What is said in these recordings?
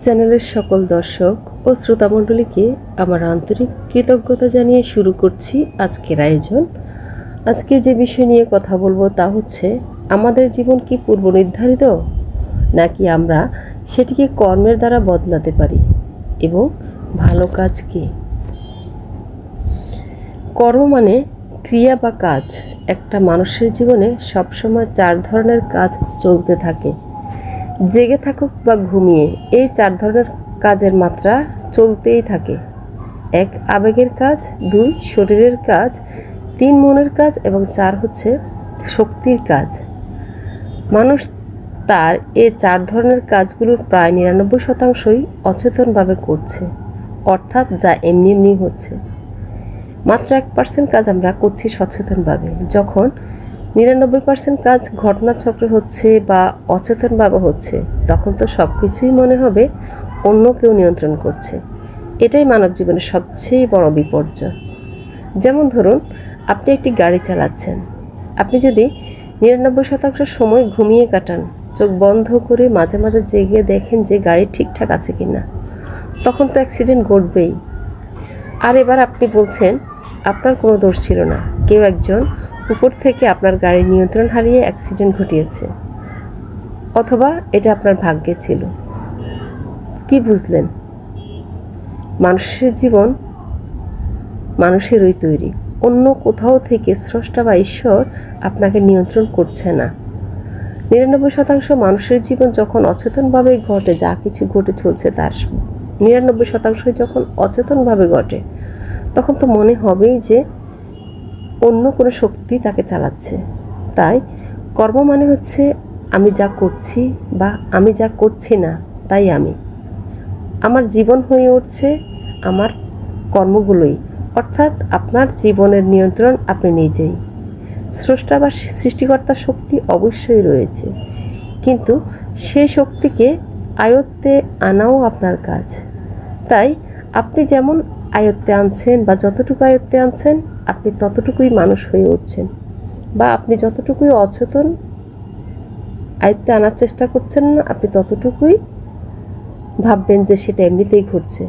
চ্যানেলের সকল দর্শক ও শ্রোতামণ্ডলীকে আমার আন্তরিক কৃতজ্ঞতা জানিয়ে শুরু করছি আজকের আয়োজন। আজকে যে বিষয় নিয়ে কথা বলব তা হচ্ছে, আমাদের জীবন কি পূর্ব নির্ধারিত? নাকি আমরা সেটিকে কর্মের দ্বারা বদলাতে পারি? এবং ভালো কাজ কি? কর্ম মানে ক্রিয়া বা কাজ। একটা মানুষের জীবনে সবসময় চার ধরনের কাজ চলতে থাকে। জেগে থাকুক বা ঘুমিয়ে, এই চার ধরনের কাজের মাত্রা চলতেই থাকে। এক, আবেগের কাজ, দুই, শরীরের কাজ, তিন, মনের কাজ, এবং চার হচ্ছে শক্তির কাজ। মানুষ তার এ চার ধরনের কাজগুলোর প্রায় নিরানব্বই শতাংশই অচেতনভাবে করছে, অর্থাৎ যা এমনি এমনি হচ্ছে। মাত্র এক পার্সেন্ট কাজ আমরা করছি সচেতনভাবে, যখন নিরানব্বই পার্সেন্ট কাজ ঘটনাচক্রে হচ্ছে বা অচেতনভাবে হচ্ছে, তখন তো সব কিছুই মনে হবে অন্য কেউ নিয়ন্ত্রণ করছে। এটাই মানব জীবনের সবচেয়ে বড় বিপর্যয়। যেমন ধরুন, আপনি একটি গাড়ি চালাচ্ছেন। আপনি যদি নিরানব্বই শতাংশ সময় ঘুমিয়ে কাটান, চোখ বন্ধ করে মাঝে মাঝে জেগে দেখেন যে গাড়ি ঠিকঠাক আছে কি না তখন তো অ্যাক্সিডেন্ট ঘটবেই। আর এবার আপনি বলছেন, আপনার কোনো দোষ ছিল না। কেউ একজন উপর থেকে আপনার গাড়ির নিয়ন্ত্রণ হারিয়ে অ্যাক্সিডেন্ট ঘটিয়েছে। অথবা এটা আপনার ভাগ্যে ছিল। কি বুঝলেন? মানুষের জীবন মানুষেরই তৈরি। অন্য কোথাও থেকে স্রষ্টা বা ঈশ্বর আপনাকে নিয়ন্ত্রণ করছে না। নিরানব্বই শতাংশ মানুষের জীবন যখন অচেতনভাবে ঘটে, যা কিছু ঘটে চলছে তার নিরানব্বই শতাংশই যখন অচেতনভাবে ঘটে, তখন তো মনে হবেই যে অন্য কোনো শক্তি তাকে চালাচ্ছে। তাই কর্ম মানে হচ্ছে আমি যা করছি বা আমি যা করছি না, তাই আমি। আমার জীবন হয়ে উঠছে আমার কর্মগুলোই। অর্থাৎ আপনার জীবনের নিয়ন্ত্রণ আপনি নিজেই। স্রষ্টা বা সৃষ্টিকর্তার শক্তি অবশ্যই রয়েছে। কিন্তু সেই শক্তিকে আয়ত্তে আনাও আপনার কাজ। তাই আপনি যেমন আয়ত্তে আনছেন বা যতটুকু আয়ত্তে আনছেন, আপনি ততটুকুই মানুষ হয়ে উঠছেন। বা আপনি যতটুকুই অচেতন আয়ত্তে আনার চেষ্টা করছেন না, আপনি ততটুকুই ভাববেন যে সেটা এমনিতেই ঘটছে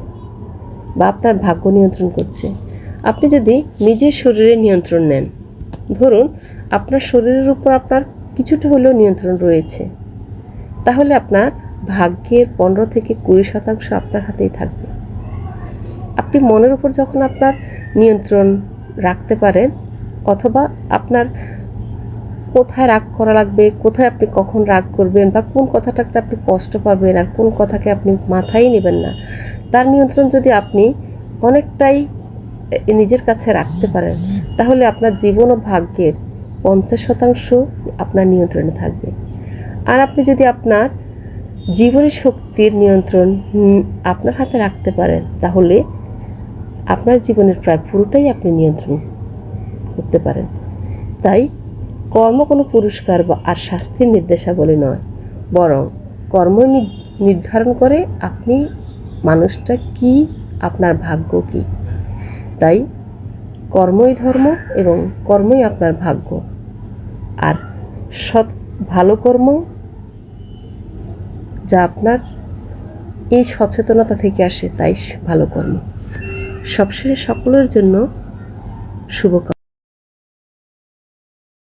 বা আপনার ভাগ্য নিয়ন্ত্রণ করছে। আপনি যদি নিজের শরীরে নিয়ন্ত্রণ নেন, ধরুন আপনার শরীরের উপর আপনার কিছুটা হলেও নিয়ন্ত্রণ রয়েছে, তাহলে আপনার ভাগ্যের পনেরো থেকে কুড়ি শতাংশ আপনার হাতেই থাকবে। আপনি মনের উপর যখন আপনার নিয়ন্ত্রণ রাখতে পারেন, অথবা আপনার কোথায় রাগ করা লাগবে, কোথায় আপনি কখন রাগ করবেন, বা কোন কথাটাতে আপনি কষ্ট পাবেন, আর কোন কথাকে আপনি মাথায় নেবেন না, তার নিয়ন্ত্রণ যদি আপনি অনেকটাই নিজের কাছে রাখতে পারেন, তাহলে আপনার জীবন ও ভাগ্যের পঞ্চাশ শতাংশ আপনার নিয়ন্ত্রণে থাকবে। আর আপনি যদি আপনার জীবনের শক্তির নিয়ন্ত্রণ আপনার হাতে রাখতে পারেন, তাহলে আপনার জীবনের প্রায় পুরোটাই আপনি নিয়ন্ত্রণ করতে পারেন। তাই কর্ম কোনো পুরস্কার বা আর শাস্তির নির্দেশাবলী নয়। বরং কর্ম নির্ধারণ করে আপনি মানুষটা কি, আপনার ভাগ্য কি। তাই কর্মই ধর্ম এবং কর্মই আপনার ভাগ্য। আর সৎ, ভালো কর্ম যা আপনার এই সচেতনতা থেকে আসে, তাই ভালো কর্ম। সবশেষে সকলের জন্য শুভকামনা।